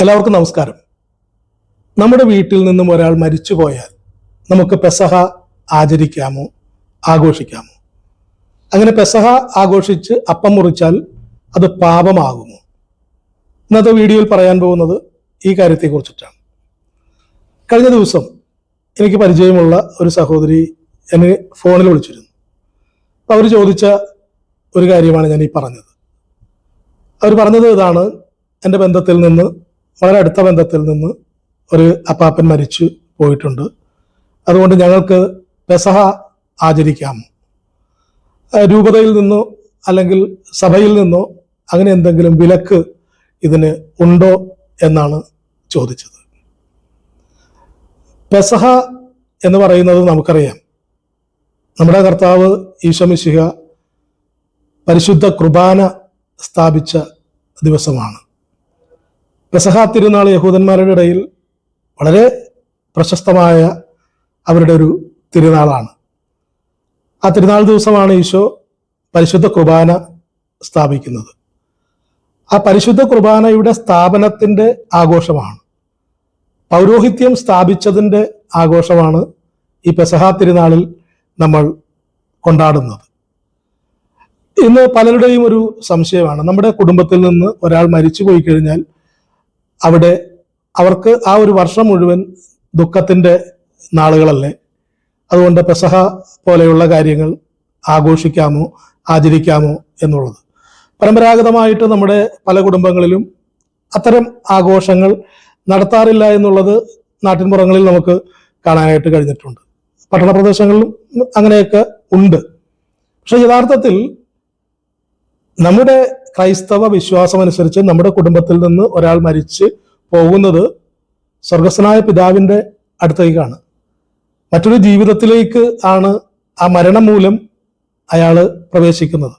എല്ലാവർക്കും നമസ്കാരം. നമ്മുടെ വീട്ടിൽ നിന്നും ഒരാൾ മരിച്ചു പോയാൽ നമുക്ക് പെസഹ ആചരിക്കാമോ? ആഘോഷിക്കാമോ? അങ്ങനെ പെസഹ ആഘോഷിച്ച് അപ്പം മുറിച്ചാൽ അത് പാപമാകുമോ? ഇന്നത്തെ വീഡിയോയിൽ പറയാൻ പോകുന്നത് ഈ കാര്യത്തെക്കുറിച്ചിട്ടാണ്. കഴിഞ്ഞ ദിവസം എനിക്ക് പരിചയമുള്ള ഒരു സഹോദരി എന്നെ ഫോണിൽ വിളിച്ചിരുന്നു. അപ്പോൾ അവർ ചോദിച്ച ഒരു കാര്യമാണ് ഞാൻ ഈ പറഞ്ഞത്. അവർ പറഞ്ഞത് ഇതാണ് എന്റെ ബന്ധത്തിൽ നിന്ന് വളരെ അടുത്ത ബന്ധത്തിൽ നിന്ന് ഒരു അപ്പാപ്പൻ മരിച്ചു പോയിട്ടുണ്ട്. അതുകൊണ്ട് ഞങ്ങൾക്ക് പെസഹ ആചരിക്കാം. രൂപതയിൽ നിന്നോ അല്ലെങ്കിൽ സഭയിൽ നിന്നോ അങ്ങനെ എന്തെങ്കിലും വിലക്ക് ഇതിന് ഉണ്ടോ എന്നാണ് ചോദിച്ചത്. പെസഹ എന്ന് പറയുന്നത് നമുക്കറിയാം. നമ്മുടെ കർത്താവ് ഈശമിശിഹ പരിശുദ്ധ കുർബാന സ്ഥാപിച്ച ദിവസമാണ്. പെസഹ തിരുനാൾ യഹൂദന്മാരുടെ ഇടയിൽ വളരെ പ്രശസ്തമായ അവരുടെ ഒരു തിരുനാളാണ്. ആ തിരുനാൾ ദിവസമാണ് ഈശോ പരിശുദ്ധ കുർബാന സ്ഥാപിക്കുന്നത്. ആ പരിശുദ്ധ കുർബാനയുടെ സ്ഥാപനത്തിന്റെ ആഘോഷമാണ്. പൗരോഹിത്യം സ്ഥാപിച്ചതിന്റെ ആഘോഷമാണ് ഈ പെസഹ തിരുനാളിൽ നമ്മൾ കൊണ്ടാടുന്നത്. ഇന്ന് പലരുടെയും ഒരു സംശയമാണ്. നമ്മുടെ കുടുംബത്തിൽ നിന്ന് ഒരാൾ മരിച്ചു പോയി കഴിഞ്ഞാൽ അവിടെ അവർക്ക് ആ ഒരു വർഷം മുഴുവൻ ദുഃഖത്തിന്റെ നാളുകളല്ലേ? അതുകൊണ്ട് പെസഹ പോലെയുള്ള കാര്യങ്ങൾ ആഘോഷിക്കാമോ ആചരിക്കാമോ എന്നുള്ളത്. പരമ്പരാഗതമായിട്ട് നമ്മുടെ പല കുടുംബങ്ങളിലും അത്തരം ആഘോഷങ്ങൾ നടത്താറില്ല എന്നുള്ളത് നാട്ടിൻപുറങ്ങളിൽ നമുക്ക് കാണാനായിട്ട് കഴിഞ്ഞിട്ടുണ്ട്. പട്ടണ പ്രദേശങ്ങളിലും അങ്ങനെയൊക്കെ ഉണ്ട്. പക്ഷെ യഥാർത്ഥത്തിൽ നമ്മുടെ ക്രൈസ്തവ വിശ്വാസം അനുസരിച്ച് നമ്മുടെ കുടുംബത്തിൽ നിന്ന് ഒരാൾ മരിച്ച് പോകുന്നത് സ്വർഗസ്വനായ പിതാവിന്റെ അടുത്തേക്കാണ്. മറ്റൊരു ജീവിതത്തിലേക്ക് ആണ് ആ മരണം മൂലം അയാൾ പ്രവേശിക്കുന്നത്.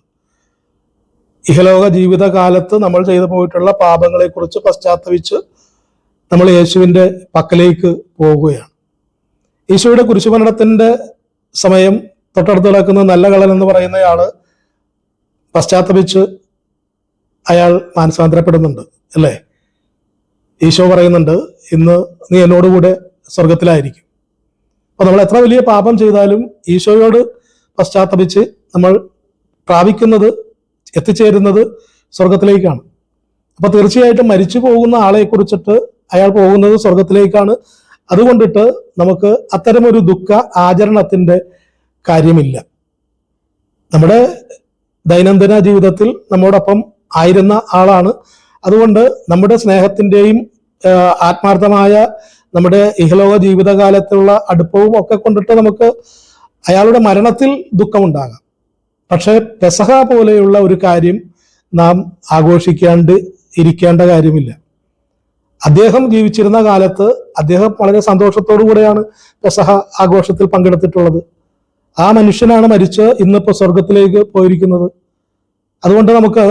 ഇഹലോക ജീവിതകാലത്ത് നമ്മൾ ചെയ്തു പോയിട്ടുള്ള പാപങ്ങളെക്കുറിച്ച് പശ്ചാത്തപിച്ച് നമ്മൾ യേശുവിന്റെ പക്കലേക്ക് പോവുകയാണ് ഈശോയുടെ കുരിശുമരണത്തിന്റെ സമയം തൊട്ടടുത്ത് കിടക്കുന്ന നല്ല കളൻ എന്ന് പറയുന്നയാൾ പശ്ചാത്തപിച്ച് അയാൾ മാനസാന്തരപ്പെടുന്നുണ്ട് അല്ലേ? ഈശോ പറയുന്നുണ്ട് ഇന്ന് നീ എന്നോടുകൂടെ സ്വർഗത്തിലായിരിക്കും അപ്പൊ നമ്മൾ എത്ര വലിയ പാപം ചെയ്താലും ഈശോയോട് പശ്ചാത്തപിച്ച് നമ്മൾ പ്രാപിക്കുന്നത് എത്തിച്ചേരുന്നത് സ്വർഗത്തിലേക്കാണ് അപ്പൊ തീർച്ചയായിട്ടും മരിച്ചു പോകുന്ന ആളെ കുറിച്ചിട്ട് അയാൾ പോകുന്നത് സ്വർഗത്തിലേക്കാണ് അതുകൊണ്ടിട്ട് നമുക്ക് അത്തരമൊരു ദുഃഖ ആചരണത്തിന്റെ കാര്യമില്ല. നമ്മുടെ ദൈനംദിന ജീവിതത്തിൽ നമ്മോടൊപ്പം ആയിരുന്ന ആളാണ്. അതുകൊണ്ട് നമ്മുടെ സ്നേഹത്തിന്റെയും ആത്മാർത്ഥമായ നമ്മുടെ ഇഹലോക ജീവിതകാലത്തുള്ള അടുപ്പവും ഒക്കെ കൊണ്ടിട്ട് നമുക്ക് അയാളുടെ മരണത്തിൽ ദുഃഖമുണ്ടാകാം. പക്ഷെ പെസഹ പോലെയുള്ള ഒരു കാര്യം നാം ആഘോഷിക്കാണ്ട് ഇരിക്കേണ്ട കാര്യമില്ല. അദ്ദേഹം ജീവിച്ചിരുന്ന കാലത്ത് അദ്ദേഹം വളരെ സന്തോഷത്തോടു കൂടെയാണ് പെസഹ ആഘോഷത്തിൽ പങ്കെടുത്തിട്ടുള്ളത്. ആ മനുഷ്യനാണ് മരിച്ച് ഇന്നിപ്പോൾ സ്വർഗത്തിലേക്ക് പോയിരിക്കുന്നത്. അതുകൊണ്ട് നമുക്ക്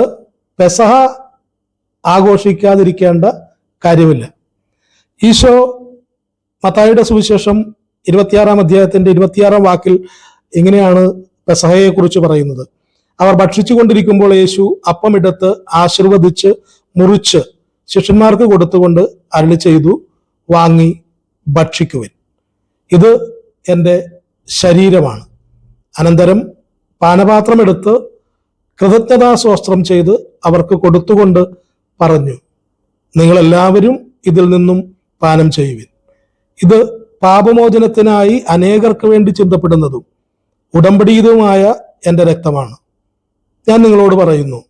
പെസഹ ആഘോഷിക്കാതിരിക്കേണ്ട കാര്യമില്ല. ഈശോ മത്തായിയുടെ സുവിശേഷം ഇരുപത്തിയാറാം അധ്യായത്തിന്റെ ഇരുപത്തിയാറാം വാക്കിൽ ഇങ്ങനെയാണ് പെസഹയെ കുറിച്ച് പറയുന്നത്. അവർ ഭക്ഷിച്ചുകൊണ്ടിരിക്കുമ്പോൾ യേശു അപ്പമെടുത്ത് ആശീർവദിച്ച് മുറിച്ച് ശിഷ്യന്മാർക്ക് കൊടുത്തുകൊണ്ട് അരളി ചെയ്തു വാങ്ങി ഭക്ഷിക്കുവിൻ. ഇത് എന്റെ ശരീരമാണ്. അനന്തരം പാനപാത്രമെടുത്ത് കൃതജ്ഞതാസ്വസ്ത്രം ചെയ്ത് അവർക്ക് കൊടുത്തുകൊണ്ട് പറഞ്ഞു നിങ്ങളെല്ലാവരും ഇതിൽ നിന്നും പാനം ചെയ്യുവിൻ. ഇത് പാപമോചനത്തിനായി അനേകർക്ക് വേണ്ടി ചിന്തപ്പെടുന്നതും ഉടമ്പടിയതുമായ എന്റെ രക്തമാണ്. ഞാൻ നിങ്ങളോട് പറയുന്നു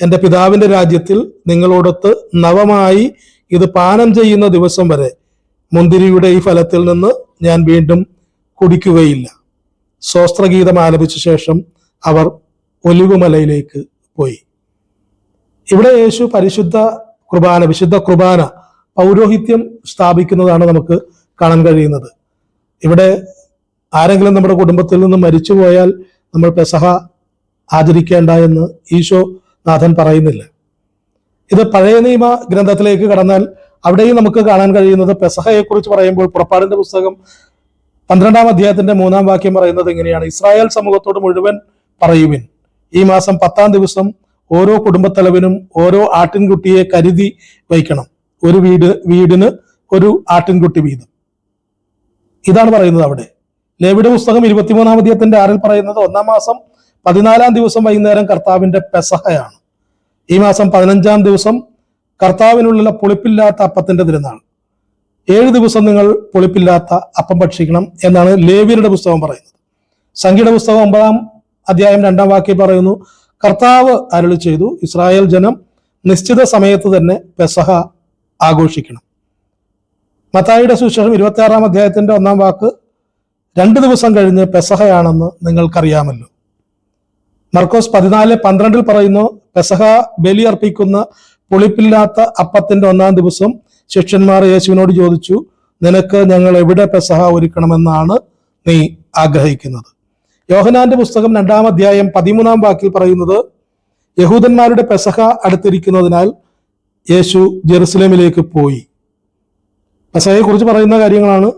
എന്റെ പിതാവിന്റെ രാജ്യത്തിൽ നിങ്ങളോടൊത്ത് നവമായി ഇത് പാനം ചെയ്യുന്ന ദിവസം വരെ മുന്തിരിയുടെ ഈ ഫലത്തിൽ നിന്ന് ഞാൻ വീണ്ടും കുടിക്കുകയില്ല. സ്വസ്ത്രഗീതം ആലപിച്ച ശേഷം അവർ ഒലിവുമലയിലേക്ക് പോയി. ഇവിടെ യേശു പരിശുദ്ധ കുർബാന വിശുദ്ധ കുർബാന പൗരോഹിത്യം സ്ഥാപിക്കുന്നതാണ് നമുക്ക് കാണാൻ കഴിയുന്നത്. ഇവിടെ ആരെങ്കിലും നമ്മുടെ കുടുംബത്തിൽ നിന്ന് മരിച്ചു പോയാൽ നമ്മൾ പെസഹ ആചരിക്കേണ്ട എന്ന് ഈശോ നാഥൻ പറയുന്നില്ല. ഇത് പഴയ നിയമ ഗ്രന്ഥത്തിലേക്ക് കടന്നാൽ അവിടെയും നമുക്ക് കാണാൻ കഴിയുന്നത് പെസഹയെക്കുറിച്ച് പറയുമ്പോൾ പുറപ്പാടിന്റെ പുസ്തകം പന്ത്രണ്ടാം അധ്യായത്തിന്റെ മൂന്നാം വാക്യം പറയുന്നത് ഇങ്ങനെയാണ്. ഇസ്രായേൽ സമൂഹത്തോട് മുഴുവൻ പറയുവിൻ. ഈ മാസം പത്താം ദിവസം ഓരോ കുടുംബത്തലവനും ഓരോ ആട്ടിൻകുട്ടിയെ കരുതി വയ്ക്കണം. ഒരു വീട് വീടിന് ഒരു ആട്ടിൻകുട്ടി വീതം. ഇതാണ് പറയുന്നത് അവിടെ. ലേവിയുടെ പുസ്തകം ഇരുപത്തിമൂന്നാം അധ്യായത്തിന്റെ ആറിൽ പറയുന്നത് ഒന്നാം മാസം പതിനാലാം ദിവസം വൈകുന്നേരം കർത്താവിന്റെ പെസഹയാണ്. ഈ മാസം പതിനഞ്ചാം ദിവസം കർത്താവിനുള്ള പുളിപ്പില്ലാത്ത അപ്പത്തിന്റെ തിരുനാൾ. ഏഴ് ദിവസം നിങ്ങൾ പൊളിപ്പില്ലാത്ത അപ്പം ഭക്ഷിക്കണം എന്നാണ് ലേവിയരുടെ പുസ്തകം പറയുന്നത്. സംഖ്യയുടെ പുസ്തകം ഒമ്പതാം അധ്യായം രണ്ടാം വാക്യം പറയുന്നു കർത്താവ് അരുളി ചെയ്തു ഇസ്രായേൽ ജനം നിശ്ചിത സമയത്ത് തന്നെ പെസഹ ആഘോഷിക്കണം. മത്തായിയുടെ സുശേഷം ഇരുപത്തിയാറാം അധ്യായത്തിന്റെ ഒന്നാം വാക്ക് രണ്ട് ദിവസം കഴിഞ്ഞ് പെസഹയാണെന്ന് നിങ്ങൾക്കറിയാമല്ലോ. മർക്കോസ് പതിനാല് പന്ത്രണ്ടിൽ പറയുന്നു പെസഹ ബലി അർപ്പിക്കുന്ന പുളിപ്പില്ലാത്ത അപ്പത്തിന്റെ ഒന്നാം ദിവസം ശിഷ്യന്മാർ യേശുവിനോട് ചോദിച്ചു നിനക്ക് ഞങ്ങൾ എവിടെ പെസഹ ഒരുക്കണമെന്നാണ് നീ ആഗ്രഹിക്കുന്നത്? യോഹനാന്റെ പുസ്തകം രണ്ടാം അധ്യായം പതിമൂന്നാം വാക്കിൽ പറയുന്നത് യഹൂദന്മാരുടെ പെസഹ അടുത്തിരിക്കുന്നതിനാൽ യേശു ജെറുസലേമിലേക്ക് പോയി. പെസഹയെക്കുറിച്ച് പറയുന്ന കാര്യങ്ങളാണ്.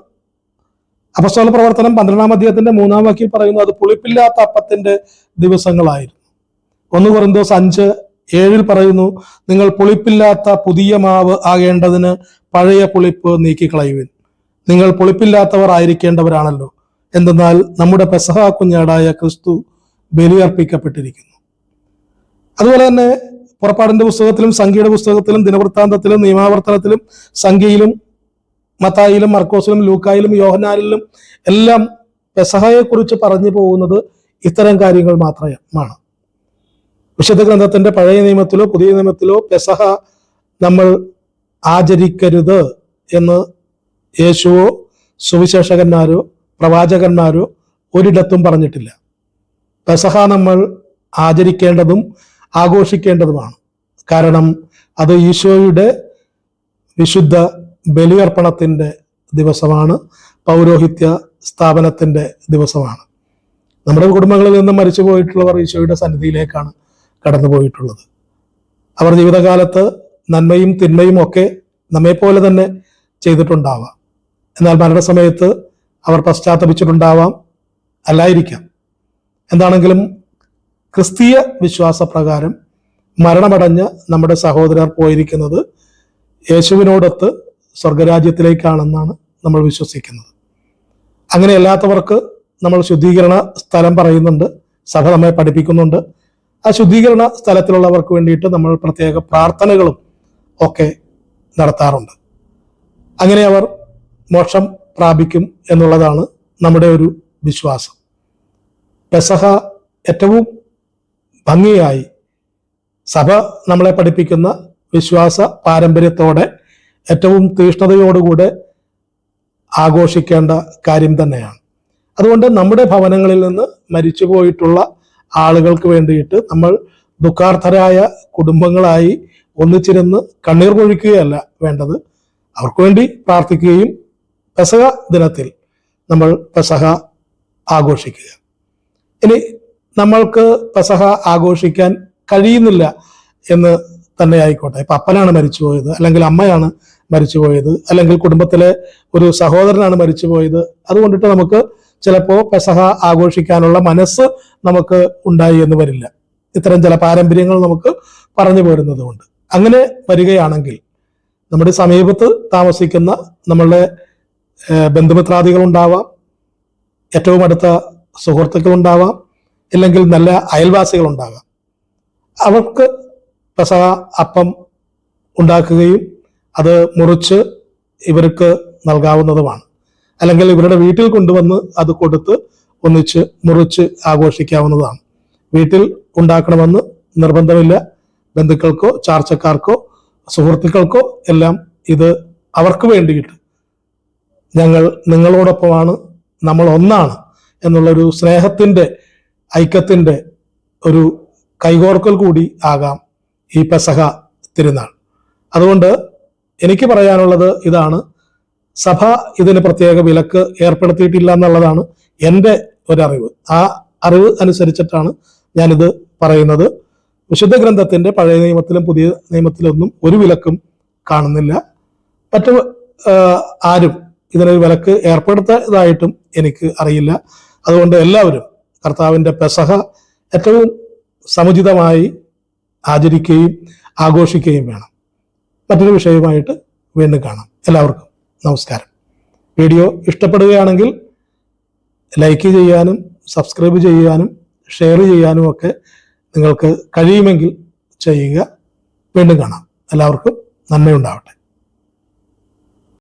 അപസ്തോല പ്രവർത്തനം പന്ത്രണ്ടാം അധ്യായത്തിന്റെ മൂന്നാം വാക്കിൽ പറയുന്നത് അത് പുളിപ്പില്ലാത്ത അപ്പത്തിന്റെ ദിവസങ്ങളായിരുന്നു. ഒന്ന് കുറന്തോസ് അഞ്ച് ഏഴിൽ പറയുന്നു നിങ്ങൾ പുളിപ്പില്ലാത്ത പുതിയ മാവ് ആകേണ്ടതിന് പഴയ പുളിപ്പ് നീക്കിക്കളയുവിൻ. നിങ്ങൾ പുളിപ്പില്ലാത്തവർ ആയിരിക്കേണ്ടവരാണല്ലോ. എന്തെന്നാൽ നമ്മുടെ പെസഹ കുഞ്ഞാടായ ക്രിസ്തു ബലിയർപ്പിക്കപ്പെട്ടിരിക്കുന്നു. അതുപോലെ തന്നെ പുറപ്പാടിന്റെ പുസ്തകത്തിലും സംഖ്യയുടെ പുസ്തകത്തിലും ദിനവൃത്താന്തത്തിലും നിയമാവർത്തനത്തിലും സംഖ്യയിലും മത്തായിലും മർക്കോസിലും ലൂക്കായിലും യോഹനാലിലും എല്ലാം പെസഹയെ കുറിച്ച് പറഞ്ഞു പോകുന്നത് ഇത്തരം കാര്യങ്ങൾ മാത്രമാണ്. വിശുദ്ധ ഗ്രന്ഥത്തിന്റെ പഴയ നിയമത്തിലോ പുതിയ നിയമത്തിലോ പെസഹ നമ്മൾ ആചരിക്കരുത് എന്ന് യേശുവോ സുവിശേഷകന്മാരോ പ്രവാചകന്മാരോ ഒരിടത്തും പറഞ്ഞിട്ടില്ല. പെസഹ നമ്മൾ ആചരിക്കേണ്ടതും ആഘോഷിക്കേണ്ടതുമാണ്. കാരണം അത് ഈശോയുടെ വിശുദ്ധ ബലിയർപ്പണത്തിന്റെ ദിവസമാണ് പൗരോഹിത്യ സ്ഥാപനത്തിന്റെ ദിവസമാണ്. നമ്മുടെ കുടുംബങ്ങളിൽ നിന്ന് മരിച്ചു പോയിട്ടുള്ളവർ ഈശോയുടെ സന്നിധിയിലേക്കാണ് കടന്നു പോയിട്ടുള്ളത്. അവർ ജീവിതകാലത്ത് നന്മയും തിന്മയും ഒക്കെ നമ്മെപ്പോലെ തന്നെ ചെയ്തിട്ടുണ്ടാവാം. എന്നാൽ മരണസമയത്ത് അവർ പശ്ചാത്തപിച്ചിട്ടുണ്ടാവാം അല്ലായിരിക്കാം. എന്താണെങ്കിലും ക്രിസ്തീയ വിശ്വാസപ്രകാരം മരണമടഞ്ഞ് നമ്മുടെ സഹോദരർ പോയിരിക്കുന്നത് യേശുവിനോടൊത്ത് സ്വർഗരാജ്യത്തിലേക്കാണെന്നാണ് നമ്മൾ വിശ്വസിക്കുന്നത്. അങ്ങനെയല്ലാത്തവർക്ക് നമ്മൾ ശുദ്ധീകരണ സ്ഥലം പറയുന്നുണ്ട് സഭ നമ്മെ പഠിപ്പിക്കുന്നുണ്ട് ആ ശുദ്ധീകരണ സ്ഥലത്തിലുള്ളവർക്ക് വേണ്ടിയിട്ട് നമ്മൾ പ്രത്യേക പ്രാർത്ഥനകളും ഒക്കെ നടത്താറുണ്ട്. അങ്ങനെ അവർ മോക്ഷം പ്രാപിക്കും എന്നുള്ളതാണ് നമ്മുടെ ഒരു വിശ്വാസം. പെസഹ ഏറ്റവും ഭംഗിയായി സഭ നമ്മളെ പഠിപ്പിക്കുന്ന വിശ്വാസ പാരമ്പര്യത്തോടെ ഏറ്റവും തീഷ്ണതയോടുകൂടെ ആഘോഷിക്കേണ്ട കാര്യം തന്നെയാണ്. അതുകൊണ്ട് നമ്മുടെ ഭവനങ്ങളിൽ നിന്ന് മരിച്ചുപോയിട്ടുള്ള ആളുകൾക്ക് വേണ്ടിയിട്ട് നമ്മൾ ദുഃഖാർത്ഥരായ കുടുംബങ്ങളായി ഒന്നിച്ചിരുന്ന് കണ്ണീർ പൊഴിക്കുകയല്ല വേണ്ടത്. അവർക്ക് വേണ്ടി പ്രാർത്ഥിക്കുകയും പെസഹ ദിനത്തിൽ നമ്മൾ പെസഹ ആഘോഷിക്കുക. ഇനി നമ്മൾക്ക് പെസഹ ആഘോഷിക്കാൻ കഴിയുന്നില്ല എന്ന് തന്നെ ആയിക്കോട്ടെ. ഇപ്പൊ അപ്പനാണ് മരിച്ചുപോയത് അല്ലെങ്കിൽ അമ്മയാണ് മരിച്ചുപോയത് അല്ലെങ്കിൽ കുടുംബത്തിലെ ഒരു സഹോദരനാണ് മരിച്ചുപോയത്. അതുകൊണ്ടിട്ട് നമുക്ക് ചിലപ്പോൾ പെസഹ ആഘോഷിക്കാനുള്ള മനസ്സ് നമുക്ക് ഉണ്ടായി എന്ന് വരില്ല. ഇത്തരം ചില പാരമ്പര്യങ്ങൾ നമുക്ക് പറഞ്ഞു പോരുന്നതുകൊണ്ട്. അങ്ങനെ വരികയാണെങ്കിൽ നമ്മുടെ സമീപത്ത് താമസിക്കുന്ന നമ്മളുടെ ബന്ധുമിത്രാദികൾ ഉണ്ടാവാം ഏറ്റവും അടുത്ത സുഹൃത്തുക്കൾ ഉണ്ടാവാം ഇല്ലെങ്കിൽ നല്ല അയൽവാസികൾ ഉണ്ടാകാം അവർക്ക് പെസഹ അപ്പം ഉണ്ടാക്കുകയും അത് മുറിച്ച് ഇവർക്ക് നൽകാവുന്നതുമാണ്. അല്ലെങ്കിൽ ഇവരുടെ വീട്ടിൽ കൊണ്ടുവന്ന് അത് കൊടുത്ത് ഒന്നിച്ച് മുറിച്ച് ആഘോഷിക്കാവുന്നതാണ്. വീട്ടിൽ ഉണ്ടാക്കണമെന്ന് നിർബന്ധമില്ല. ബന്ധുക്കൾക്കോ ചാർച്ചക്കാർക്കോ സുഹൃത്തുക്കൾക്കോ എല്ലാം ഇത് അവർക്ക് വേണ്ടിയിട്ട്. ഞങ്ങൾ നിങ്ങളോടൊപ്പമാണ് നമ്മൾ ഒന്നാണ് എന്നുള്ളൊരു സ്നേഹത്തിന്റെ ഐക്യത്തിന്റെ ഒരു കൈകോർക്കൽ കൂടി ആകാം ഈ പെസഹ തിരുനാൾ. അതുകൊണ്ട് എനിക്ക് പറയാനുള്ളത് ഇതാണ്. സഭ ഇതിന് പ്രത്യേക വിലക്ക് ഏർപ്പെടുത്തിയിട്ടില്ല എന്നുള്ളതാണ് എന്റെ ഒരറിവ്. ആ അറിവ് അനുസരിച്ചിട്ടാണ് ഞാനിത് പറയുന്നത്. വിശുദ്ധ ഗ്രന്ഥത്തിന്റെ പഴയ നിയമത്തിലും പുതിയ നിയമത്തിലൊന്നും ഒരു വിലക്കും കാണുന്നില്ല. മറ്റു ആരും ഇതിനൊരു വിലക്ക് ഏർപ്പെടുത്തതായിട്ടും എനിക്ക് അറിയില്ല. അതുകൊണ്ട് എല്ലാവരും കർത്താവിന്റെ പെസഹ ഏറ്റവും സമുചിതമായി ആചരിക്കുകയും ആഘോഷിക്കുകയും വേണം. മറ്റൊരു വിഷയവുമായിട്ട് വീണ്ടും കാണാം. എല്ലാവർക്കും നമസ്കാരം. വീഡിയോ ഇഷ്ടപ്പെടുകയാണെങ്കിൽ ലൈക്ക് ചെയ്യാനും സബ്സ്ക്രൈബ് ചെയ്യാനും ഷെയർ ചെയ്യാനും ഒക്കെ നിങ്ങൾക്ക് കഴിയുമെങ്കിൽ ചെയ്യുക. വീണ്ടും കാണാം. എല്ലാവർക്കും നന്മയുണ്ടാവട്ടെ.